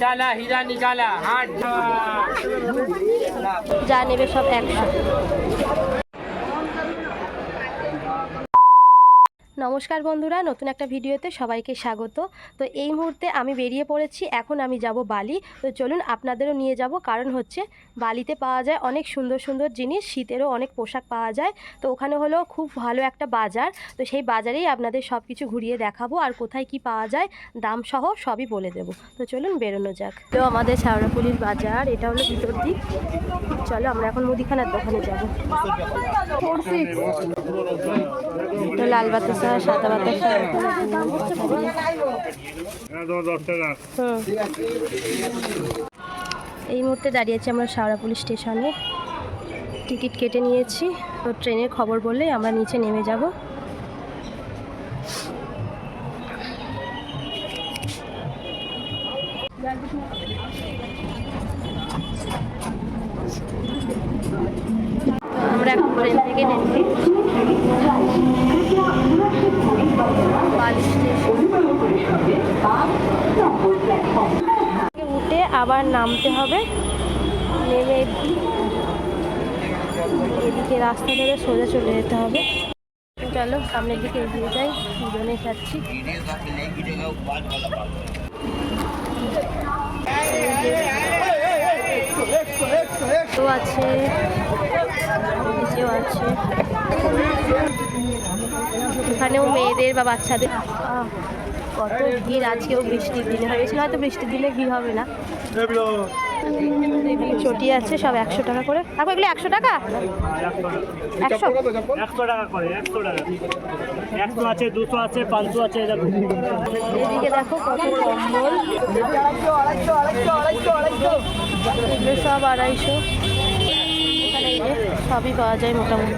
ডালা হীরা নিকালা হাট যা নেবে সব একশো নমস্কার বন্ধুরা নতুন একটা ভিডিওতে সবাইকে স্বাগত। তো এই মুহূর্তে আমি বেরিয়ে পড়েছি এখন আমি যাব বালি। তো চলুন আপনাদেরও নিয়ে যাব কারণ হচ্ছে বালিতে পাওয়া যায় অনেক সুন্দর সুন্দর জিনিস শীতেরও অনেক পোশাক পাওয়া যায়। তো ওখানে হলো খুব ভালো একটা বাজার তো সেই বাজারেই আপনাদের সব কিছু ঘুরিয়ে দেখাবো আর কোথায় কি পাওয়া যায় দাম সহ সবই বলে দেব। তো চলুন বেরোনো যাক। তো আমাদের শ্যাওড়াপুলির বাজার এটা হলো ভিতর দিক। চলো আমরা এখন মুদিখানার দোকানে যাব। তো লাল বাতাসা। এই মুহূর্তে দাঁড়িয়েছি আমরা আমরা শাওড়াপুলি স্টেশনে। টিকিট কেটে নিয়েছি। তো ট্রেনের খবর বলে আমরা নিচে নেমে যাব। আমরা এখন ট্রেন থেকে নেমেছি। উঠে আবার নামতে হবে। নেমে এদিকে রাস্তা ধরে সোজা চলে যেতে হবে। চলো সামনের দিকে এগিয়ে যাই। দুজনে যাচ্ছি। এখানেও মেয়েদের বা বাচ্চাদের। কত ভিড়। আজকেও বৃষ্টির দিনে হয়েছিল। হয়তো বৃষ্টির দিনে ভিড় হবে না। চটি আছে সব একশো টাকা করে। তারপর এগুলো একশো টাকা? একশো? একশো টাকা করে একশো টাকা। একশো আছে দুশো আছে পাঁচশো আছে এদিকে দেখো কত কম্বল। এগুলো সব আড়াইশো। সবই পাওয়া যায় মোটামুটি।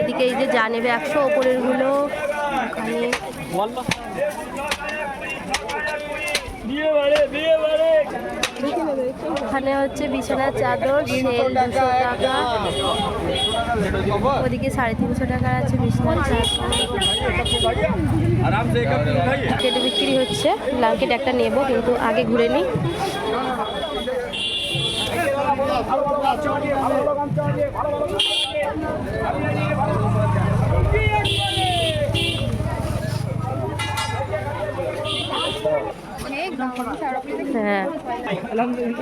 এদিকে এই যে যা নেবে একশো ওপরেরগুলো ওখানে ওখানে হচ্ছে বিছানার চাদর সেল দুশো টাকা ওদিকে সাড়ে তিনশো টাকার আছে বিছানার চাদর কেটে বিক্রি হচ্ছে ব্ল্যাঙ্কেট একটা নেব কিন্তু আগে ঘুরে নিই হ্যাঁ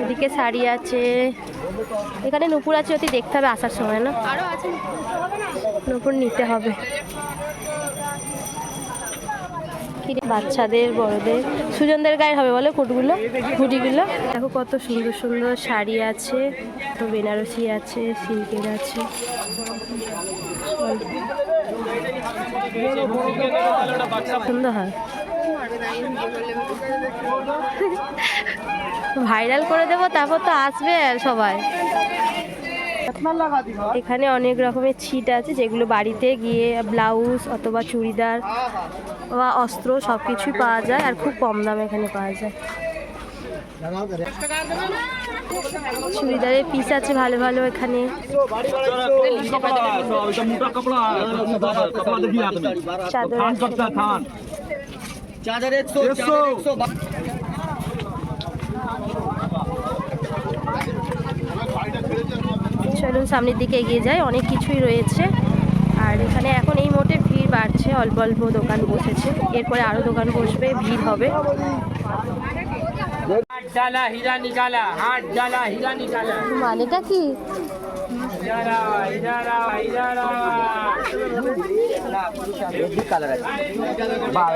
এদিকে শাড়ি আছে। এখানে নুপুর আছে, ওটি দেখতে হবে আসার সময়, না? নুপুর নিতে হবে। বাচ্চাদের, বড়দের। সুজনদের গায়ে হবে বলে কোটগুলো, হুডিগুলো? দেখো কত সুন্দর সুন্দর শাড়ি আছে। তো বেনারসি আছে, সিল্কের আছে। সুন্দর হয়। ভাইরাল করে দেব, তারপর তো আসবে সবাই। এখানে অনেক রকমের ছিট আছে, যেগুলো বাড়িতে গিয়ে ব্লাউজ অথবা চুড়িদার বা অস্ত্র সব কিছুই পাওয়া যায়, আর খুব কম দামে এখানে পাওয়া যায়। চুড়িদারের পিস আছে ভালো ভালো এখানে। চলুন সামনের দিকে এগিয়ে যাই অনেক কিছুই রয়েছে। আর এখানে এখন এই মোটে ভিড় বাড়ছে অল্প অল্প দোকান বসেছে। এরপরে আরও দোকান বসবে ভিড় হবে। মানেটা কি?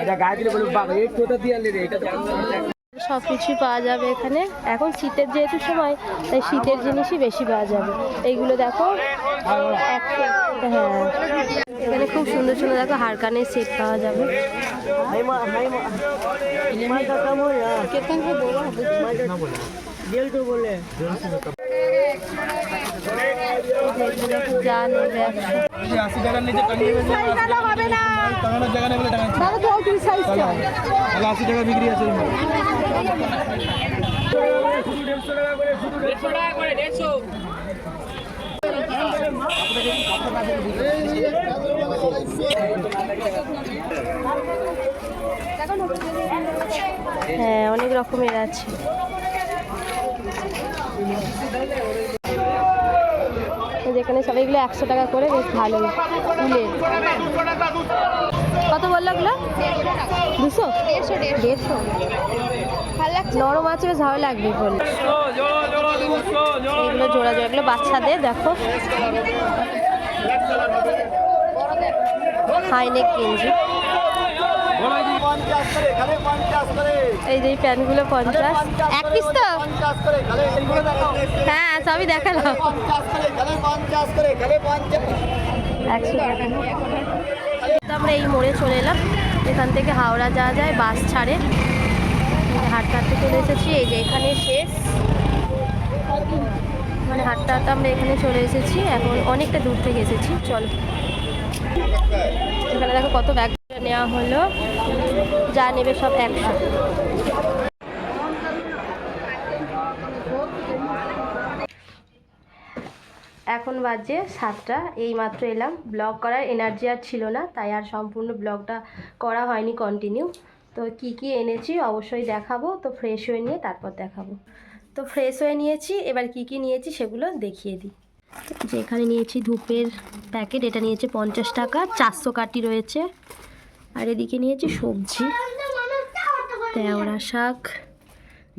এটা গায়ে দিলে বাবা এই দিয়ে সব কিছুই পাওয়া যাবে এখানে। এখন শীতের যেহেতু সময় তাই শীতের জিনিসই বেশি পাওয়া যাবে। এইগুলো দেখো হ্যাঁ। এখানে খুব সুন্দর সুন্দর দেখো হারকানের সেট পাওয়া যাবে। দেখো টাকা বিক্রি। হ্যাঁ অনেক রকমের আছে এই যেখানে সব এগুলো একশো টাকা করে বেশ ভালো ফুলের। কত বলল ওগুলো? দুশো? দেড়শো দেড়শো। নরম আছে বেশ ভালো লাগবে বলল। এগুলো জোড়া জোড়া এগুলো বাচ্চাদের দেখো। হাইনেক গেঞ্জি। এই যে প্যান্টগুলো পঞ্চাশ। এক পিস তো? হ্যাঁ সবই দেখালাম আমরা এই মোড়ে চলে এলাম। এখান থেকে হাওড়া যাওয়া যায়, বাস ছাড়ে। হাঁটতে হাঁটতে চলে এসেছি। এই যে এখানে শেষ। মানে হাঁটতে হাঁটতে আমরা এখানে চলে এসেছি। এখন অনেকটা দূর থেকে এসেছি। চলো। এখানে দেখো কত ব্যাগ নেওয়া হলো। যা নেবে সব একশো। এখন বাজে সাতটা। এই মাত্র এলাম। ব্লগ করার এনার্জি আর ছিল না, তাই আর সম্পূর্ণ ব্লগটা করা হয়নি কন্টিনিউ তো কি কি এনেছি অবশ্যই দেখাবো। তো ফ্রেশ হয়ে নিয়ে তারপর দেখাবো। তো ফ্রেশ হয়ে নিয়েছি, এবার কি কি নিয়েছি সেগুলো দেখিয়ে দিই। যে এখানে নিয়েছি ধূপের প্যাকেট এটা নিয়েছে পঞ্চাশ টাকা। চারশো কাটি রয়েছে। আর এদিকে নিয়েছি সবজি। তেওড়া শাক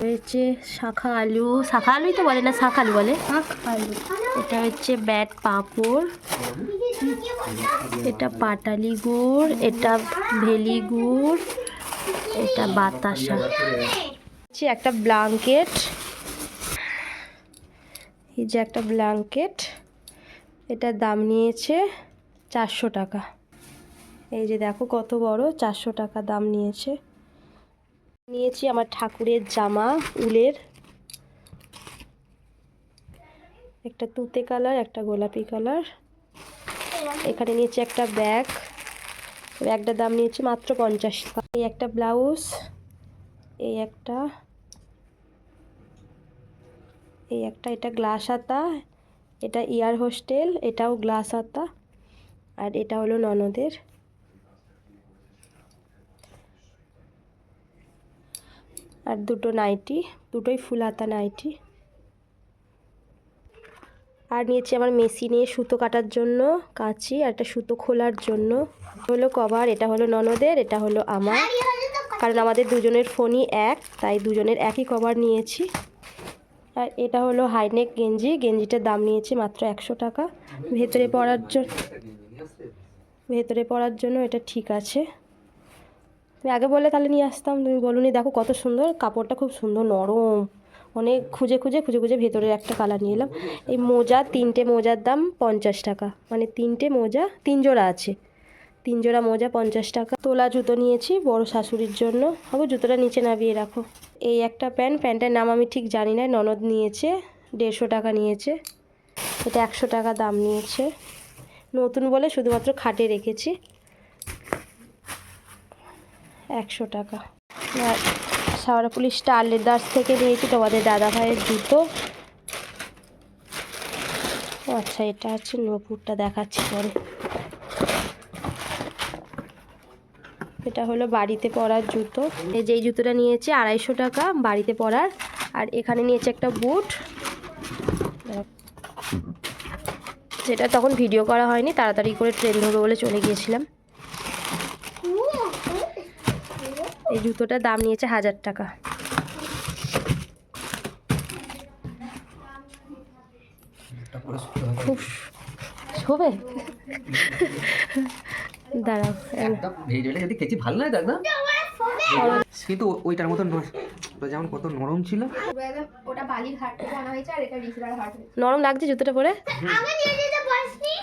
রয়েছে শাখা আলু। শাখা আলুই তো বলে না শাক আলু বলে। আলু। এটা হচ্ছে ব্যাট পাঁপড়। এটা পাটালি গুড় এটা ভেলি গুড় এটা বাতাসা। হচ্ছে একটা ব্ল্যাঙ্কেট এই যে একটা ব্ল্যাঙ্কেট এটার দাম নিয়েছে চারশো টাকা। এই যে দেখো কত বড়, চারশো টাকা দাম নিয়েছে। নিয়েছি আমার ঠাকুরের জামা, উলের। একটা তুতে কালার, একটা গোলাপি কালার। এখানে নিয়েছি একটা ব্যাগ। ব্যাগটার দাম নিয়েছি মাত্র পঞ্চাশ টাকা। এই একটা ব্লাউজ, এই একটা এই একটা, এটা গ্লাস হাতা, এটা ইয়ার হোস্টেল, এটাও গ্লাস হাতা, আর এটা হলো ননদের। আর দুটো নাইটি, দুটোই ফুল হাতা নাইটি। আর নিয়েছি আমার মেশিনে সুতো কাটার জন্য কাঁচি, আর একটা সুতো খোলার জন্য। হলো কভার, এটা হলো ননদের, এটা হলো আমার। কারণ আমাদের দুজনের ফোনই এক, তাই দুজনের একই কভার নিয়েছি। আর এটা হলো হাইনেক গেঞ্জি, গেঞ্জিটার দাম নিয়েছি মাত্র একশো টাকা। ভেতরে পড়ার জন্য ভেতরে পড়ার জন্য এটা ঠিক আছে। তুমি আগে বললে তাহলে নিয়ে আসতাম, তুমি বলুনি দেখো কত সুন্দর, কাপড়টা খুব সুন্দর, নরম। অনেক খুঁজে খুঁজে খুঁজে খুঁজে ভেতরের একটা কালার নিয়ে এলাম। এই মোজা, তিনটে মোজার দাম পঞ্চাশ টাকা। মানে তিনটে মোজা, তিন জোড়া আছে। তিন জোড়া মোজা পঞ্চাশ টাকা। তোলা জুতো নিয়েছি বড় শাশুড়ির জন্য। হবে জুতোটা নিচে নামিয়ে রাখো। এই একটা প্যান্ট, প্যান্টের নাম আমি ঠিক জানি না, ননদ নিয়েছে, দেড়শো টাকা নিয়েছে। এটা একশো টাকা দাম নিয়েছে। নতুন বলে শুধুমাত্র খাটে রেখেছি। একশো টাকা। আর শাওড়াপুলি স্টার লেদার্স থেকে নিয়েছি তোমাদের দাদা ভাইয়ের জুতো। আচ্ছা এটা হচ্ছে নপুরটা দেখাচ্ছি পরে। এটা হলো বাড়িতে পরার জুতো। এই যে জুতোটা নিয়েছে আড়াইশো টাকা বাড়িতে পরার। আর এখানে নিয়েছে একটা বুট। যেটা তখন ভিডিও করা হয়নি, তাড়াতাড়ি করে ট্রেন ধরবো বলে চলে গিয়েছিলাম। এই জুতোটার দাম নিয়েছে হাজার টাকা। খুব শোবে? দাঁড়াও যদি খেয়েছি ভালো লাগে তো একদম কিন্তু ওইটার মতো নয়। যেমন কত নরম ছিল। ওটা বালির হাট থেকে আনা হয়েছে আর এটা রিসরার হাট নরম লাগছে জুতোটা পরে? আমি নিয়ে যেতে পারিসনি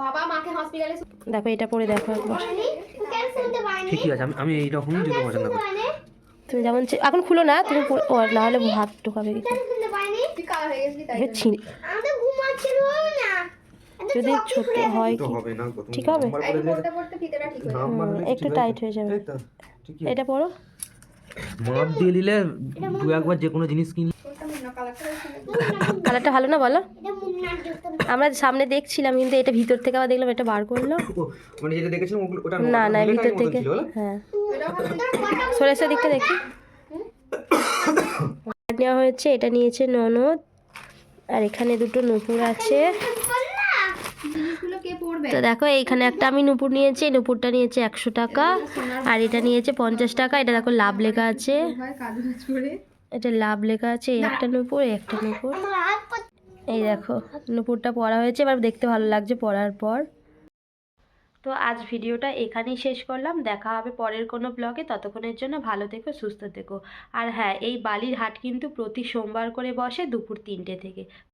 বাবা মাকে হসপিটালে দেখো এটা পরে দেখো একবার। ঠিকই আছে আমি আমি এইরকমই জুতো পছন্দ করি। তুমি যেমন এখন খুলো না তুমি না হলে হাত ঢোকাবে হয়ে যদি ছোট হয় ঠিক হবে? একটু টাইট হয়ে যাবে। এটা পরো। মাপ দিয়ে দিলে দু একবার যে কোনো জিনিস কিনলে কালারটা কালারটা ভালো না বলো? আমরা সামনে দেখছিলাম কিন্তু এটা ভিতর থেকে আবার দেখলাম এটা বার করল। মানে যেটা দেখেছিলাম ওটা না না ভিতর থেকে? হ্যাঁ। সরেসের দিকটা দেখি। নেওয়া হয়েছে এটা নিয়েছে ননদ। আর এখানে দুটো নুপুর আছে। তো দেখো এইখানে একটা আমি নুপুর নিয়েছি এই নুপুরটা নিয়েছে একশো টাকা। আর এটা নিয়েছে পঞ্চাশ টাকা এটা দেখো লাভ লেখা আছে। এটা লাভ লেখা আছে এই একটা নুপুর একটা নুপুর। এই দেখো নুপুরটা পড়া হয়েছে এবার দেখতে ভালো লাগছে পড়ার পর। তো আজ ভিডিওটা এখানেই শেষ করলাম। দেখা হবে পরের কোনো ব্লগে ততক্ষণের জন্য ভালো থেকো সুস্থ থেকো। আর হ্যাঁ এই বালির হাট কিন্তু প্রতি সোমবার করে বসে দুপুর তিনটে থেকে।